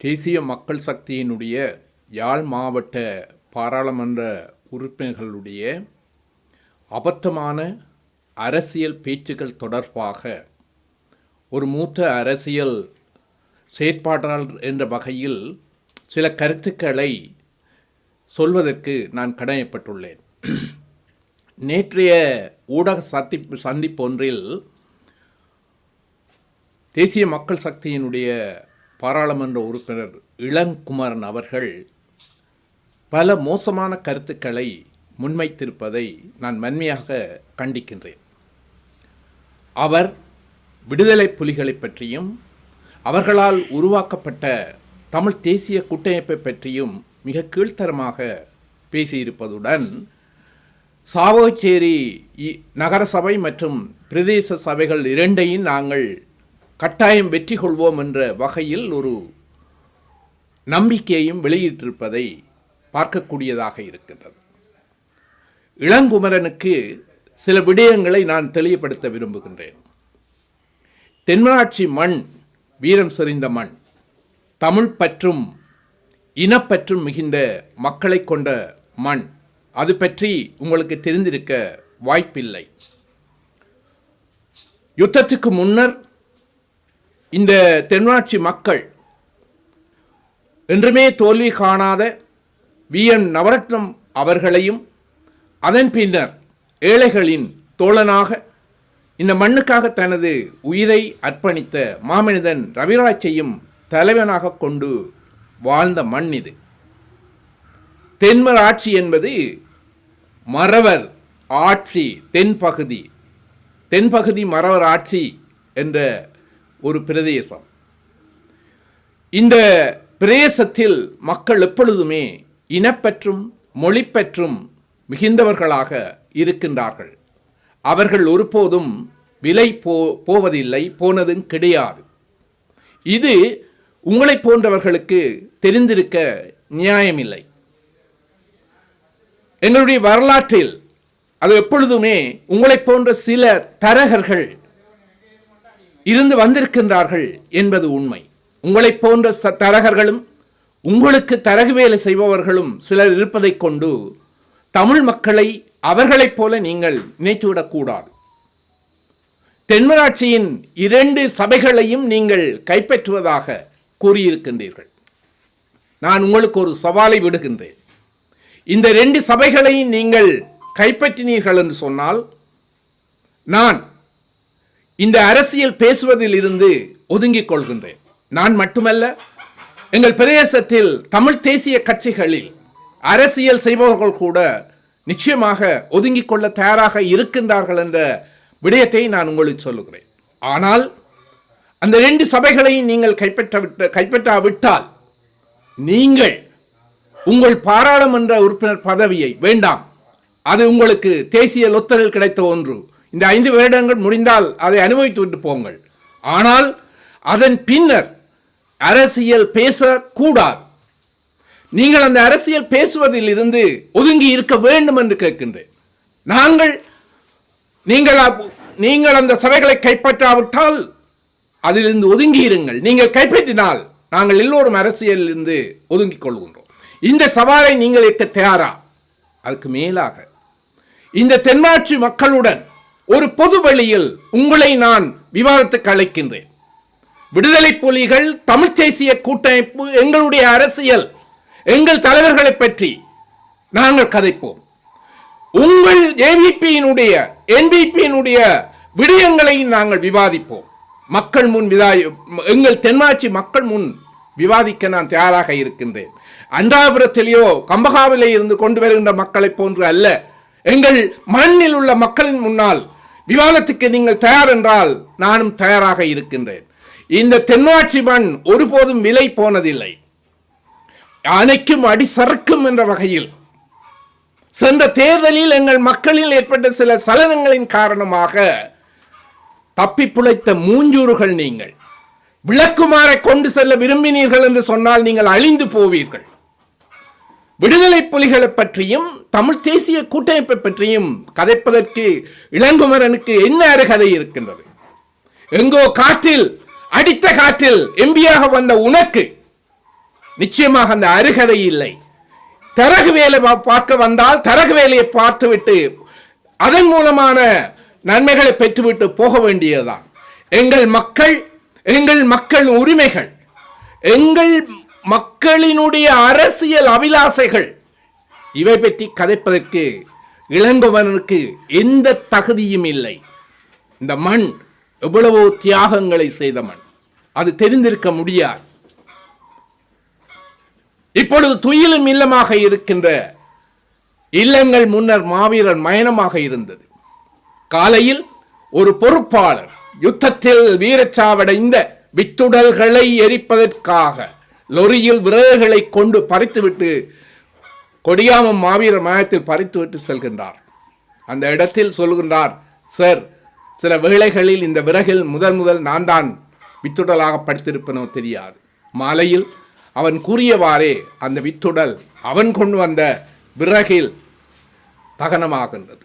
தேசிய மக்கள் சக்தியினுடைய யாழ் மாவட்ட பாராளுமன்ற உறுப்பினர்களுடைய அபத்தமான அரசியல் பேச்சுக்கள் தொடர்பாக ஒரு மூத்த அரசியல் செயற்பாட்டாளர் என்ற வகையில் சில கருத்துக்களை சொல்வதற்கு நான் கடமைப்பட்டுள்ளேன் நேற்றைய ஊடக சந்திப்பு சந்திப்பொன்றில் தேசிய மக்கள் சக்தியினுடைய பாராளுமன்ற உறுப்பினர் இளங்குமரன் அவர்கள் பல மோசமான கருத்துக்களை முன்வைத்திருப்பதை நான் வன்மையாக கண்டிக்கின்றேன். அவர் விடுதலை புலிகளை பற்றியும் அவர்களால் உருவாக்கப்பட்ட தமிழ் தேசிய கூட்டமைப்பை பற்றியும் மிக கீழ்த்தரமாக பேசியிருப்பதுடன் சாவகச்சேரி இ- மற்றும் பிரதேச சபைகள் இரண்டையும் நாங்கள் கட்டாயம் வெற்றி கொள்வோம் என்ற வகையில் ஒரு நம்பிக்கையையும் வெளியிட்டிருப்பதை பார்க்கக்கூடியதாக இருக்கின்றது. இளங்குமரனுக்கு சில விடயங்களை நான் தெளிவுபடுத்த விரும்புகின்றேன். தென்மராட்சி மண் வீரம் செறிந்த மண் தமிழ் பற்றும் இனப்பற்றும் மிகுந்த மக்களை கொண்ட மண் அது பற்றி உங்களுக்கு தெரிந்திருக்க வாய்ப்பில்லை. யுத்தத்துக்கு முன்னர் இந்த தென்னாட்சி மக்கள் என்றுமே தோல்வி காணாத வி. என். நவரத்னம் அவர்களையும் அதன் பின்னர் ஏழைகளின் தோழனாக இந்த மண்ணுக்காக தனது உயிரை அர்ப்பணித்த மாமனிதன் ரவிராஜையும் தலைவனாக கொண்டு வாழ்ந்த மண் இது. தென்மர் ஆட்சி என்பது மறவர் ஆட்சி தென்பகுதி தென்பகுதி மறவர் ஆட்சி என்ற ஒரு பிரதேசம். இந்த பிரதேசத்தில் மக்கள் எப்பொழுதுமே இனப்பற்றும் மொழிப்பற்றும் மிகுந்தவர்களாக இருக்கின்றார்கள். அவர்கள் ஒருபோதும் விலை போ போவதில்லை போனதும் கிடையாது. இது உங்களைப் போன்றவர்களுக்கு தெரிந்திருக்க நியாயமில்லை. எங்களுடைய வரலாற்றில் அது எப்பொழுதுமே உங்களைப் போன்ற சில தரகர்கள் இருந்து வந்திருக்கின்றார்கள் என்பது உண்மை. உங்களைப் போன்ற ச- தரகர்களும் உங்களுக்கு தரகு வேலை செய்பவர்களும் சிலர் இருப்பதைக் கொண்டு தமிழ் மக்களை அவர்களைப் போல நீங்கள் நினைத்துவிடக்கூடாது தென்மராட்சியின் இரண்டு சபைகளையும் நீங்கள் கைப்பற்றுவதாக கூறியிருக்கின்றீர்கள். நான் உங்களுக்கு ஒரு சவாலை விடுகின்றேன். இந்த ரெண்டு சபைகளையும் நீங்கள் கைப்பற்றினீர்கள் என்று சொன்னால் நான் இந்த அரசியல் பேசுவதில் இருந்து ஒதுங்கிக் கொள்கின்றேன். நான் மட்டுமல்ல எங்கள் பிரதேசத்தில் தமிழ் தேசிய கட்சிகளில் அரசியல் செய்பவர்கள் கூட நிச்சயமாக ஒதுங்கிக் கொள்ள தயாராக இருக்கின்றார்கள் என்ற விடயத்தை நான் உங்களுக்கு சொல்லுகிறேன். ஆனால் அந்த ரெண்டு சபைகளையும் நீங்கள் கைப்பற்ற விட்ட கைப்பற்றாவிட்டால் நீங்கள் உங்கள் பாராளுமன்ற உறுப்பினர் பதவியை வேண்டாம் அது உங்களுக்கு தேசிய லொத்தரில் கிடைத்த ஒன்று. இந்த ஐந்து வருடங்கள் முடிந்தால் அதை அனுபவித்து விட்டு போங்கள். ஆனால் அதன் பின்னர் அரசியல் பேசக்கூடாது. நீங்கள் அந்த அரசியல் பேசுவதில் இருந்து ஒதுங்கி இருக்க வேண்டும் என்று கேட்கின்றேன். நாங்கள் நீங்கள் நீங்கள் அந்த சபைகளை கைப்பற்றாவிட்டால் அதிலிருந்து ஒதுங்கி இருங்கள். நீங்கள் கைப்பற்றினால் நாங்கள் எல்லோரும் அரசியலில் இருந்து ஒதுங்கிக் கொள்கின்றோம். இந்த சவாலை நீங்கள் ஏற்க தயாரா? அதுக்கு மேலாக இந்த தென்மாட்சி மக்களுடன் ஒரு பொது வழியில் உங்களை நான் விவாதத்துக்கு அழைக்கின்றேன். விடுதலை புலிகள் தமிழ்த் தேசிய கூட்டமைப்பு எங்களுடைய அரசியல் எங்கள் தலைவர்களை பற்றி நாங்கள் கதைப்போம். உங்கள் ஏவிபியினுடைய என்பிபியினுடைய விடயங்களை நாங்கள் விவாதிப்போம். மக்கள் முன் விதா எங்கள் தென்மாட்சி மக்கள் முன் விவாதிக்க நான் தயாராக இருக்கின்றேன். அண்டாபுரத்திலேயோ கம்பகாவிலே இருந்து கொண்டு வருகின்ற மக்களைப் போன்று அல்ல எங்கள் மண்ணில் உள்ள மக்களின் முன்னால் விவாதத்துக்கு நீங்கள் தயார் என்றால் நானும் தயாராக இருக்கின்றேன். இந்த தென்னாட்சி மண் ஒருபோதும் விலை போனதில்லை. அணைக்கும் அடி சறுக்கும் என்ற வகையில். சென்ற தேர்தலில் எங்கள் மக்களில் ஏற்பட்ட சில சலனங்களின் காரணமாக தப்பி பிழைத்த மூஞ்சூறுகள் நீங்கள். விளக்குமாறை கொண்டு செல்ல விரும்பினீர்கள் என்று சொன்னால் நீங்கள் அழிந்து போவீர்கள். விடுதலை புலிகளை பற்றியும் தமிழ் தேசிய கூட்டமைப்பை பற்றியும் கதைப்பதற்கு இளங்குமரனுக்கு என்ன அருகதை இருக்கின்றது? எங்கோ காற்றில் அடித்த காற்றில் எம்பியாக வந்த உனக்கு நிச்சயமாக அந்த அருகதை இல்லை. தரகு வேலை பா- பார்க்க வந்தால் தரகு வேலையை பார்த்துவிட்டு அதன் மூலமான நன்மைகளை பெற்றுவிட்டு போக வேண்டியதுதான். எங்கள் மக்கள் எங்கள் மக்கள் உரிமைகள் எங்கள் மக்களினுடைய அரசியல் அபிலாசைகள் இவை பற்றி கதைப்பதற்கு இளங்கவனுக்கு எந்த தகுதியும் இல்லை. இந்த மண் எவ்வளவோ தியாகங்களை செய்த மண். அது தெரிந்திருக்க முடியாது. இப்பொழுது துயிலும் இல்லமாக இருக்கின்ற இல்லங்கள் முன்னர் மாவீரர் மயனமாக இருந்தது. காலையில் ஒரு பொறுப்பாளர் யுத்தத்தில் வீரச்சாவடைந்த வித்துடல்களை எரிப்பதற்காக லொரியில் விறகுகளை கொண்டு பறித்துவிட்டு கொடியாமம் மாவீரர் மயத்தில் பறித்துவிட்டு செல்கின்றார். அந்த இடத்தில் சொல்கின்றார் சார் சில வேளைகளில் இந்த விறகில் முதல் முதல் நான் தான் வித்துடலாக படுத்திருப்பனோ தெரியாது. மாலையில் அவன் கூறியவாறே அந்த வித்துடல் அவன் கொண்டு வந்த விறகில் தகனமாகின்றது.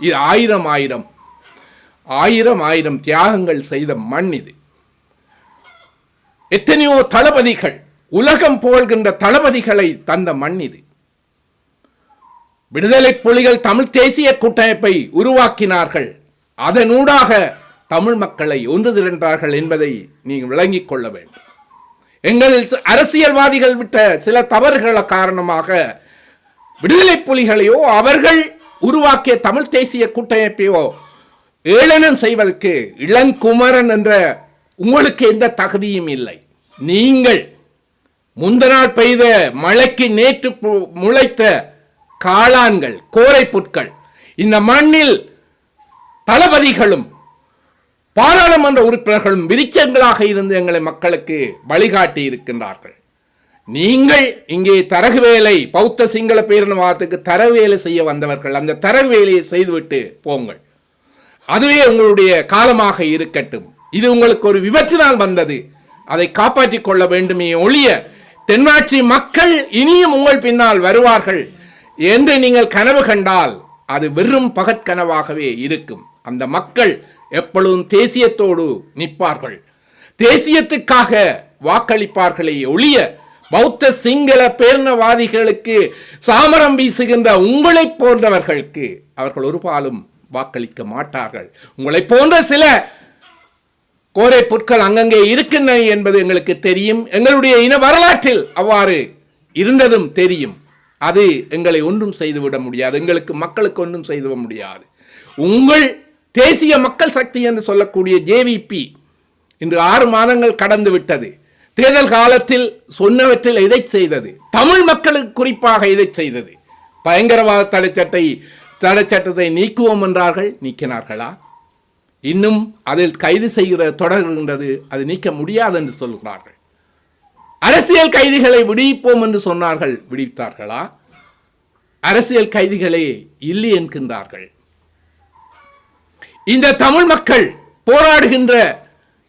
இது ஆயிரம் ஆயிரம் ஆயிரம் ஆயிரம் தியாகங்கள் செய்த மண் இது. எத்தனையோ தளபதிகள் உலகம் போல்கின்ற தளபதிகளை தந்த மண் இது. விடுதலை புலிகள் தமிழ் தேசிய கூட்டமைப்பை உருவாக்கினார்கள். அதனூடாக தமிழ் மக்களை ஒன்று திரண்டார்கள் என்பதை நீங்கள் விளங்கிக் கொள்ள வேண்டும். எங்கள் அரசியல்வாதிகள் விட்ட சில தவறுகள காரணமாக விடுதலை புலிகளையோ அவர்கள் உருவாக்கிய தமிழ் தேசிய கூட்டமைப்பையோ ஏளனம் செய்வதற்கு இளங்குமரன் என்ற உங்களுக்கு எந்த தகுதியும் இல்லை. நீங்கள் முந்த நாள் பெய்த மழைக்கு நேற்று பு- முளைத்த காளான்கள் கோரை புற்கள் இந்த மண்ணில் தளபதிகளும் பாராளுமன்ற உறுப்பினர்களும் விரிச்சங்களாக இருந்து எங்களை மக்களுக்கு வழிகாட்டி இருக்கின்றார்கள். நீங்கள் இங்கே தரகு வேலை பௌத்த சிங்கள பேரினவாதத்துக்கு தரகு வேலை செய்ய வந்தவர்கள் அந்த தரகு வேலையை செய்துவிட்டு போங்கள். அதுவே உங்களுடைய காலமாக இருக்கட்டும். இது உங்களுக்கு ஒரு விபத்தினால் வந்தது. அதை காப்பாற்றிக் கொள்ள வேண்டுமே ஒழிய தென்னாட்சி மக்கள் இனியும் உங்கள் பின்னால் வருவார்கள் என்று நீங்கள் கனவு கண்டால் அது வெறும் பகற்கனவாகவே இருக்கும். அந்த மக்கள் எப்பொழுதும் தேசியத்தோடு நிற்பார்கள். தேசியத்துக்காக வாக்களிப்பார்களே ஒழிய பௌத்த சிங்கள பேரினவாதிகளுக்கு சாமரம் வீசுகின்ற உங்களைப் போன்றவர்களுக்கு அவர்கள் ஒருபாலும் வாக்களிக்க மாட்டார்கள். உங்களைப் போன்ற சில கோரை புற்கள் அங்கங்கே இருக்கின்றன என்பது எங்களுக்கு தெரியும். எங்களுடைய இன வரலாற்றில் அவ்வாறு இருந்ததும் தெரியும். அது எங்களை ஒன்றும் செய்துவிட முடியாது. எங்களுக்கு மக்களுக்கு ஒன்றும் செய்துவிட முடியாது. உங்கள் தேசிய மக்கள் சக்தி என்று சொல்லக்கூடிய ஜேவிபி இன்று ஆறு மாதங்கள் கடந்து விட்டது. தேர்தல் காலத்தில் சொன்னவற்றில் இதை செய்தது. தமிழ் மக்களுக்கு குறிப்பாக இதை செய்தது. பயங்கரவாத தடைச்சட்டை தடைச்சட்டத்தை நீக்குவோம் என்றார்கள். நீக்கினார்களா? இன்னும் அதில் கைது செய்கிற தொடர்கின்றது அது நீக்க முடியாது என்று சொல்கிறார்கள். அரசியல் கைதிகளை விடுவிப்போம் என்று சொன்னார்கள் விடுவித்தார்களா? அரசியல் கைதிகளே இல்லை என்கின்றார்கள். இந்த தமிழ் மக்கள் போராடுகின்ற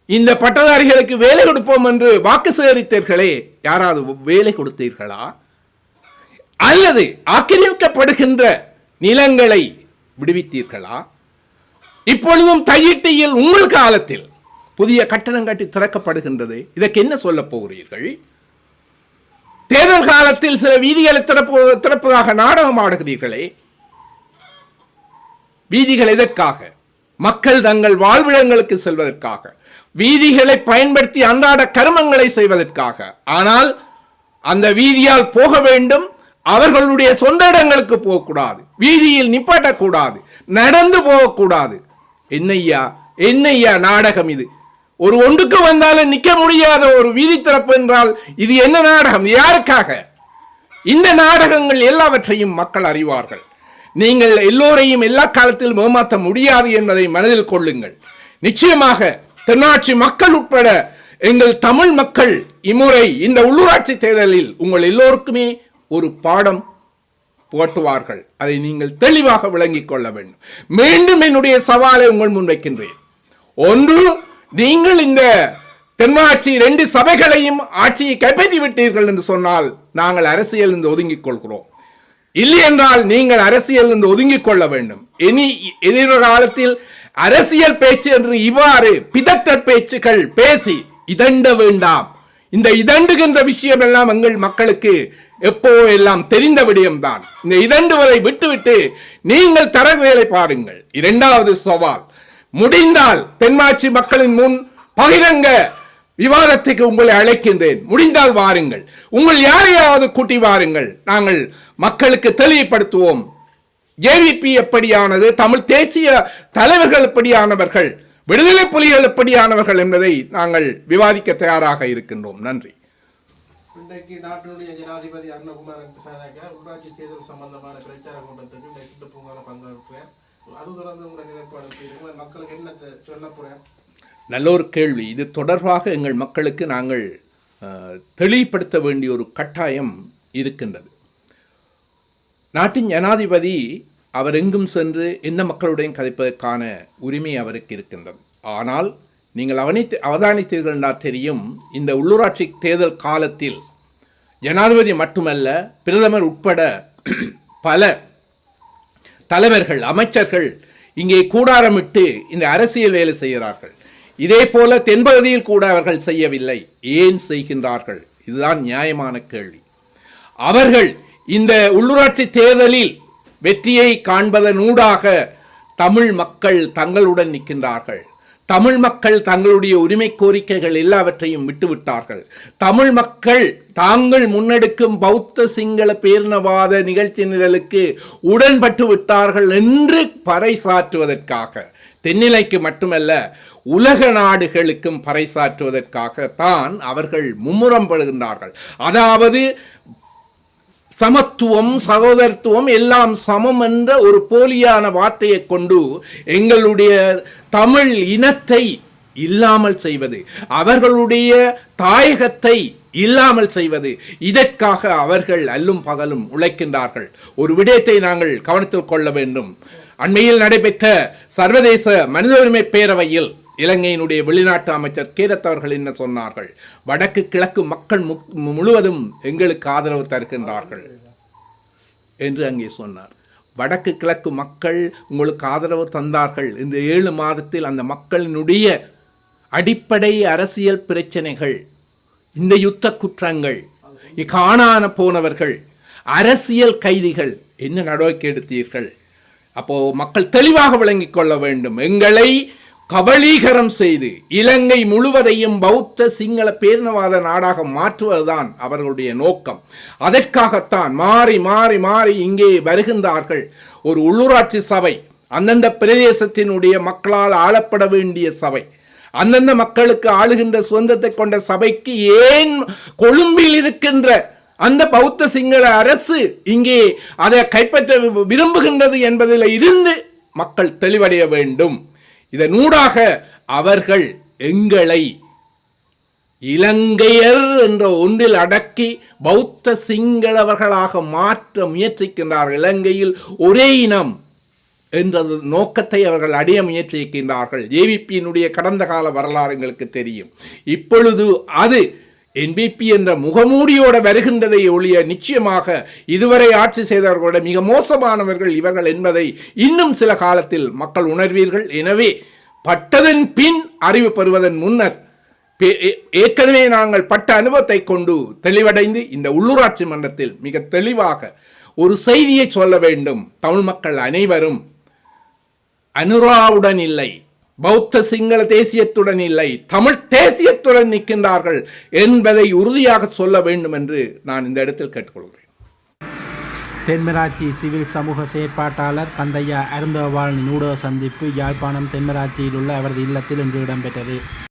இந்த பட்டதாரிகளுக்கு வேலை கொடுப்போம் என்று வாக்கு சேகரித்தீர்களே யாராவது வேலை கொடுத்தீர்களா? அல்லது ஆக்கிரமிக்கப்படுகின்ற நிலங்களை விடுவித்தீர்களா? இப்பொழுதும் தையிட்டியில் உங்கள் காலத்தில் புதிய கட்டணம் கட்டி திறக்கப்படுகின்றது. இதற்கு என்ன சொல்ல போகிறீர்கள்? தேர்தல் காலத்தில் சில வீதிகளை திறப்பு திறப்பதாக நாடகம் ஆடுகிறீர்களே. வீதிகள் எதற்காக? மக்கள் தங்கள் வாழ்விடங்களுக்கு செல்வதற்காக. வீதிகளை பயன்படுத்தி அன்றாட கருமங்களை செய்வதற்காக. ஆனால் அந்த வீதியால் போக வேண்டும். அவர்களுடைய சொந்த இடங்களுக்கு போகக்கூடாது. வீதியில் நிப்பாட்டக்கூடாது. நடந்து போகக்கூடாது. என்னையா என்னையா நாடகம் இது? ஒரு ஒன்றுக்கு வந்தாலும் நிற்க முடியாத ஒரு வீதி திறப்பு என்றால் இது என்ன நாடகம்? யாருக்காக? இந்த நாடகங்கள் எல்லாவற்றையும் மக்கள் அறிவார்கள். நீங்கள் எல்லோரையும் எல்லா காலத்திலும் ஏமாற்ற முடியாது என்பதை மனதில் கொள்ளுங்கள். நிச்சயமாக தென்னாட்சி மக்கள் உட்பட எங்கள் தமிழ் மக்கள் இம்முறை இந்த உள்ளூராட்சி தேர்தலில் உங்கள் எல்லோருக்குமே ஒரு பாடம் புகட்டுவார்கள் அதை நீங்கள் தெளிவாக விளங்கிக் கொள்ள வேண்டும். மீண்டும் என்னுடைய சவாலை உங்கள் முன்வைக்கின்றேன் ஒன்று நீங்கள் இந்த தென்மாட்சி ரெண்டு சபைகளையும் ஆட்சியை கைப்பற்றி விட்டீர்கள் என்று சொன்னால் நாங்கள் அரசியல் இருந்து ஒதுங்கிக் கொள்கிறோம். இல்லை என்றால் நீங்கள் அரசியல் இருந்து ஒதுங்கிக் கொள்ள வேண்டும். இனி எதிர்காலத்தில் அரசியல் பேச்சு என்று இவ்வாறு பிதற்றல் பேச்சுகள் பேசி இதண்ட வேண்டாம். இந்த இதண்டுகின்ற விஷயம் எல்லாம் எங்கள் மக்களுக்கு எப்போ எல்லாம் தெரிந்த விடயம்தான். இந்த இரண்டு வரை விட்டுவிட்டு நீங்கள் தரவேலை பாருங்கள். இரண்டாவது சவால் முடிந்தால் தென்மாட்சி மக்களின் முன் பகிரங்க விவாதத்துக்கு உங்களை அழைக்கின்றேன். முடிந்தால் வாருங்கள். உங்கள் யாரையாவது கூட்டி வாருங்கள். நாங்கள் மக்களுக்கு தெளிவுபடுத்துவோம். ஏவிபி எப்படியானது தமிழ் தேசிய தலைவர்கள் எப்படியானவர்கள் விடுதலை புலிகள் எப்படியானவர்கள் என்பதை நாங்கள் விவாதிக்க தயாராக இருக்கின்றோம். நன்றி. இன்றைக்கு நாட்டினுடைய ஜனாதிபதி அருணகுமார் திசாநாயக்கா உள்ளாட்சி தேர்தல் சம்பந்தமான பிரச்சார கூட்டத்துக்கு இந்த சிட்டு பூங்கால பங்கேற்கிறேன். அது தொடர்ந்து உங்களுடைய நிலைப்பாடு மக்களுக்கு என்னத்தை சொல்ல போறேன்? நல்ல ஒரு கேள்வி. இது தொடர்பாக எங்கள் மக்களுக்கு நாங்கள் தெளிவுபடுத்த வேண்டிய ஒரு கட்டாயம் இருக்கின்றது. நாட்டின் ஜனாதிபதி அவர் எங்கும் சென்று எந்த மக்களுடன் கதைப்பதற்கான உரிமை அவருக்கு இருக்கின்றது. ஆனால் நீங்கள் அவனித்து அவதானித்தீர்கள் என்றால் தெரியும் இந்த உள்ளூராட்சி தேர்தல் காலத்தில் ஜனாதிபதி மட்டுமல்ல பிரதமர் உட்பட பல தலைவர்கள் அமைச்சர்கள் இங்கே கூடாரமிட்டு இந்த அரசியல் வேலை செய்கிறார்கள். இதே போல தென்பகுதியில் கூட அவர்கள் செய்யவில்லை. ஏன் செய்கின்றார்கள்? இதுதான் நியாயமான கேள்வி. அவர்கள் இந்த உள்ளூராட்சி தேர்தலில் வெற்றியை காண்பதனூடாக தமிழ் மக்கள் தங்களுடன் நிற்கின்றார்கள். தமிழ் மக்கள் தங்களுடைய உரிமை கோரிக்கைகள் எல்லாவற்றையும் விட்டுவிட்டார்கள். தமிழ் மக்கள் தாங்கள் முன்னெடுக்கும் பௌத்த சிங்கள பேரினவாத நிகழ்ச்சி நிரலுக்கு உடன்பட்டு விட்டார்கள் என்று பறைசாற்றுவதற்காக தென்னிலைக்கு மட்டுமல்ல உலக நாடுகளுக்கும் பறைசாற்றுவதற்காகத்தான் அவர்கள் மும்முரம் படுகின்றார்கள். அதாவது சமத்துவம் சகோதரத்துவம் எல்லாம் சமம் என்ற ஒரு போலியான வார்த்தையை கொண்டு எங்களுடைய தமிழ் இனத்தை இல்லாமல் செய்வது அவர்களுடைய தாயகத்தை இல்லாமல் செய்வது இதற்காக அவர்கள் அல்லும் பகலும் உழைக்கின்றார்கள். ஒரு விடயத்தை நாங்கள் கவனத்தில் கொள்ள வேண்டும். அண்மையில் நடைபெற்ற சர்வதேச மனித உரிமை பேரவையில் இலங்கையினுடைய வெளிநாட்டு அமைச்சர் கீரத் அவர்கள் என்ன சொன்னார்கள்? வடக்கு கிழக்கு மக்கள் முக்- முழுவதும் எங்களுக்கு ஆதரவு தருகின்றார்கள் என்று அங்கே சொன்னார். வடக்கு கிழக்கு மக்கள் உங்களுக்கு ஆதரவு தந்தார்கள். இந்த ஏழு மாதத்தில் அந்த மக்களினுடைய அடிப்படை அரசியல் பிரச்சனைகள் இந்த யுத்த குற்றங்கள் இ- காணான போனவர்கள் அரசியல் கைதிகள் என்ன நடவடிக்கை எடுத்தீர்கள்? அப்போ மக்கள் தெளிவாக விளங்கிக் கொள்ள வேண்டும். எங்களை கபலீகரம் செய்து இலங்கை முழுவதையும் பௌத்த சிங்கள பேரினவாத நாடாக மாற்றுவதுதான் அவர்களுடைய நோக்கம். அதற்காகத்தான் மாறி மாறி மாறி இங்கே வருகின்றார்கள். ஒரு உள்ளூராட்சி சபை அந்தந்த பிரதேசத்தினுடைய மக்களால் ஆளப்பட வேண்டிய சபை அந்தந்த மக்களுக்கு ஆளுகின்ற சுதந்திரத்தை கொண்ட சபைக்கு ஏன் கொழும்பில் இருக்கின்ற அந்த பௌத்த சிங்கள அரசு இங்கே அதை கைப்பற்ற வி- விரும்புகின்றது என்பதில் இருந்து மக்கள் தெளிவடைய வேண்டும். இதனூடாக அவர்கள் எங்களை இலங்கையர் என்ற ஒன்றில் அடக்கி பௌத்த சிங்களவர்களாக மாற்ற முயற்சிக்கின்றார்கள். இலங்கையில் ஒரே இனம் என்ற நோக்கத்தை அவர்கள் அடைய முயற்சிக்கின்றார்கள். ஏவிபியினுடைய கடந்த கால வரலாறு எங்களுக்கு தெரியும். இப்பொழுது அது என்பிபி என்ற முகமூடியோட வருகின்றதை ஒழிய நிச்சயமாக இதுவரை ஆட்சி செய்தவர்களோட மிக மோசமானவர்கள் இவர்கள் என்பதை இன்னும் சில காலத்தில் மக்கள் உணர்வீர்கள். எனவே பட்டதன் பின் அறிவு பெறுவதன் முன்னர் பே- ஏ- ஏற்கனவே நாங்கள் பட்ட அனுபவத்தை கொண்டு தெளிவடைந்து இந்த உள்ளூராட்சி மன்றத்தில் மிக தெளிவாக ஒரு செய்தியை சொல்ல வேண்டும். தமிழ் மக்கள் அனைவரும் அனுராவுடன் இல்லை. பௌத்த சிங்கள தேசியத்துடன் இல்லை தமிழ் தேசியத்துடன் நிற்கின்றார்கள் என்பதை உறுதியாக சொல்ல வேண்டும் என்று நான் இந்த இடத்தில் கேட்டுக்கொள்கிறேன். தென்மராட்சி சிவில் சமூக செயற்பாட்டாளர் கந்தையா அருந்தவாளின் ஊடக சந்திப்பு யாழ்ப்பாணம் தென்மராட்சியில் உள்ள அவரது இல்லத்தில் இன்று இடம்பெற்றது.